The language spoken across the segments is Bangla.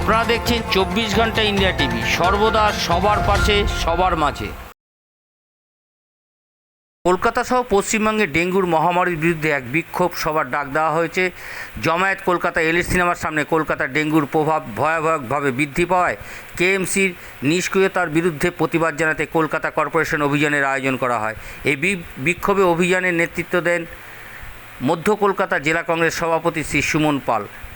আপনারা দেখছেন চব্বিশ ঘণ্টা ইন্ডিয়া টিভি। সর্বদা সবার পাশে, সবার মাঝে। কলকাতা সহ পশ্চিমবঙ্গে ডেঙ্গুর মহামারীর বিরুদ্ধে এক বিক্ষোভ সভার ডাক দেওয়া হয়েছে। জমায়েত কলকাতা এলিস সিনেমার সামনে কলকাতার ডেঙ্গুর প্রভাব ভয়াবহভাবে বৃদ্ধি পাওয়ায় কেএমসির নিষ্ক্রিয়তার বিরুদ্ধে প্রতিবাদ জানাতে কলকাতা কর্পোরেশন অভিযানের আয়োজন করা হয়। এই বিক্ষোভে অভিযানের নেতৃত্ব দেন মধ্য কলকাতা জেলা কংগ্রেস সভাপতি শ্রী সুমন পাল।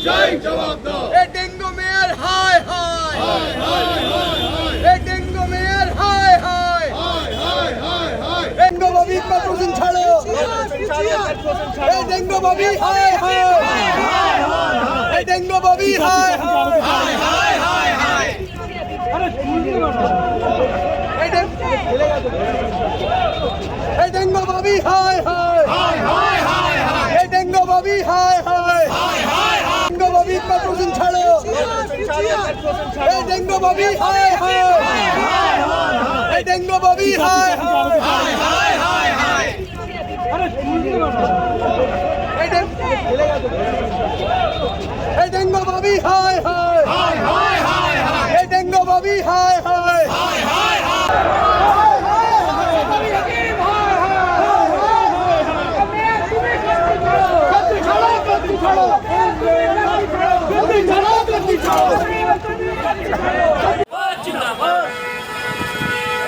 এই ডেঙ্গু মেয়ের হায় হায়। এই ডেঙ্গু মেয়ের হায় হায়। ডেঙ্গু বাবি পেট্রোজিন ছাড়ো। এই ডেঙ্গু বাবি হায় হায়। এই ডেঙ্গু বাবি হায় হায়। এই ডেঙ্গু এই ডেঙ্গু বাবি হায় হায় এই ডেঙ্গু বাবি হায় হায় ডেঙ্গু বাবি পেট্রোজিন ছাড়ো এই ডেঙ্গু বাবি হায় হায় এই ডেঙ্গু বাবি হায় হায় এই ডেঙ্গু এই ডেঙ্গু বাবি হায় হায় এই ডেঙ্গু বাবি হায় হায়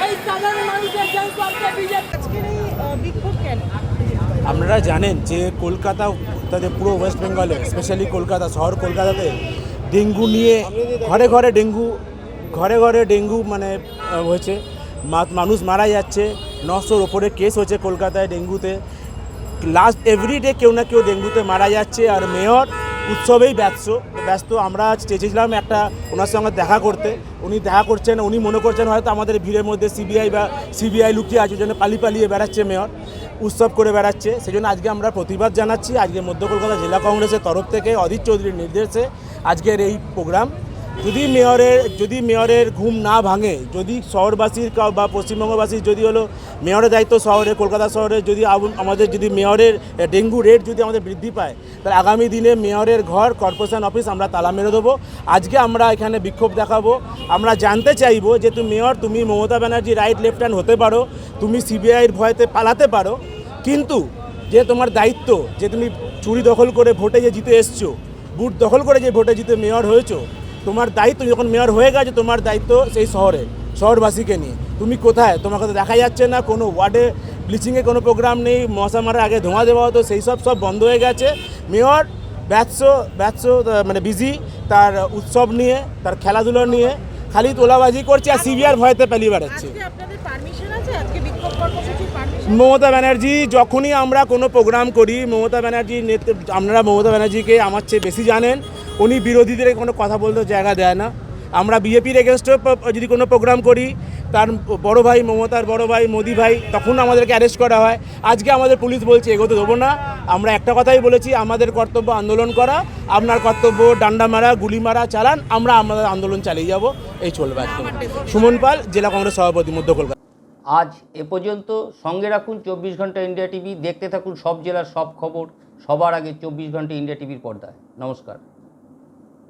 এই সাধারণ মানুষের জনস্বার্থে বিজেপি আজকের এই আহ, বিক্ষোভ কেন আপনারা জানেন যে কলকাতা, তাদের পুরো ওয়েস্ট বেঙ্গলে স্পেশালি কলকাতা, শহর কলকাতাতে ডেঙ্গু নিয়ে ঘরে ঘরে ডেঙ্গু, ঘরে ঘরে ডেঙ্গু মানে হয়েছে। মানুষ মারা যাচ্ছে, নশোর ওপরে কেস হচ্ছে কলকাতায় ডেঙ্গুতে। লাস্ট এভরিডে কেউ না কেউ ডেঙ্গুতে মারা যাচ্ছে, আর মেয়র উৎসবেই ব্যস্ত ব্যস্ত। আমরা চেয়েছিলাম একটা ওনার সঙ্গে দেখা করতে। উনি দেখা করছেন, উনি মনে করছেন হয়তো আমাদের ভিড়ের মধ্যে সিবিআই বা সিবিআই লুকিয়ে আছে জন্য পালি পালিয়ে বেড়াচ্ছে মেয়র, উৎসব করে বেড়াচ্ছে। সেই জন্য আজকে আমরা প্রতিবাদ জানাচ্ছি। আজকে মধ্য কলকাতা জেলা কংগ্রেসের তরফ থেকে অধীর চৌধুরীর নির্দেশে আজকের এই প্রোগ্রাম। যদি মেয়রের যদি মেয়রের ঘুম না ভাঙে, যদি শহরবাসীর বা পশ্চিমবঙ্গবাসীর যদি হলো মেয়রের দায়িত্ব শহরে, কলকাতা শহরে, যদি আমাদের যদি মেয়রের ডেঙ্গু রেট যদি আমাদের বৃদ্ধি পায়, তাহলে আগামী দিনে মেয়রের ঘর কর্পোরেশন অফিস আমরা তালা মেরে দেবো। আজকে আমরা এখানে বিক্ষোভ দেখাবো। আমরা জানতে চাইব যে তুমি মেয়র, তুমি Mamata Banerjee right left hand হতে পারো, তুমি সিবিআইয়ের ভয়তে পালাতে পারো, কিন্তু যে তোমার দায়িত্ব, যে তুমি চুরি দখল করে ভোটে যে জিতে এসছো, বুট দখল করে যে ভোটে জিতে মেয়র হয়েছো তোমার দায়িত্ব যখন মেয়র হয়ে গেছে তোমার দায়িত্ব সেই শহরে শহরবাসীকে নিয়ে। তুমি কোথায়? তোমাকে তো দেখা যাচ্ছে না কোনো ওয়ার্ডে ব্লিচিংয়ে কোনো প্রোগ্রাম নেই মশা মারার আগে ধোঁয়া দেওয়া হতো সেই সব সব বন্ধ হয়ে গেছে। মেয়র ব্যস্ত ব্যস্ত মানে বিজি তার উৎসব নিয়ে তার খেলাধুলো নিয়ে খালি তোলাবাজি করছে আর সিবিআর ভয়তে পালিয়ে বেড়াচ্ছে। মমতা ব্যানার্জি যখনই আমরা কোনো প্রোগ্রাম করি মমতা ব্যানার্জি নেতৃত্ব আপনারা মমতা ব্যানার্জিকে আমার চেয়ে বেশি জানেন। উনি বিরোধীদের কোনো কথা বলতে জায়গা দেয় না। আমরা বিজেপির এগেনস্টে যদি কোনো প্রোগ্রাম করি, তার বড় ভাই মমতার, বড় ভাই মোদি ভাই, তখন আমাদেরকে অ্যারেস্ট করা হয়। আজকে আমাদের পুলিশ বলছে, এগোতে দেবো না। আমরা একটা কথাই বলেছি, আমাদের কর্তব্য আন্দোলন করা। আপনার কর্তব্য ডান্ডা মারা, গুলি মারা, চালান। আমরা আমাদের আন্দোলন চালিয়ে যাব। এই চলবে আজকে। সুমন পাল, জেলা কংগ্রেস সভাপতি, মধ্য কলকাতা। আজ এ পর্যন্ত সঙ্গে রাখুন চব্বিশ ঘণ্টা ইন্ডিয়া টিভি। দেখতে থাকুন সব জেলার সব খবর। সবার আগে চব্বিশ ঘণ্টা ইন্ডিয়া টিভির পর্দায়। নমস্কার।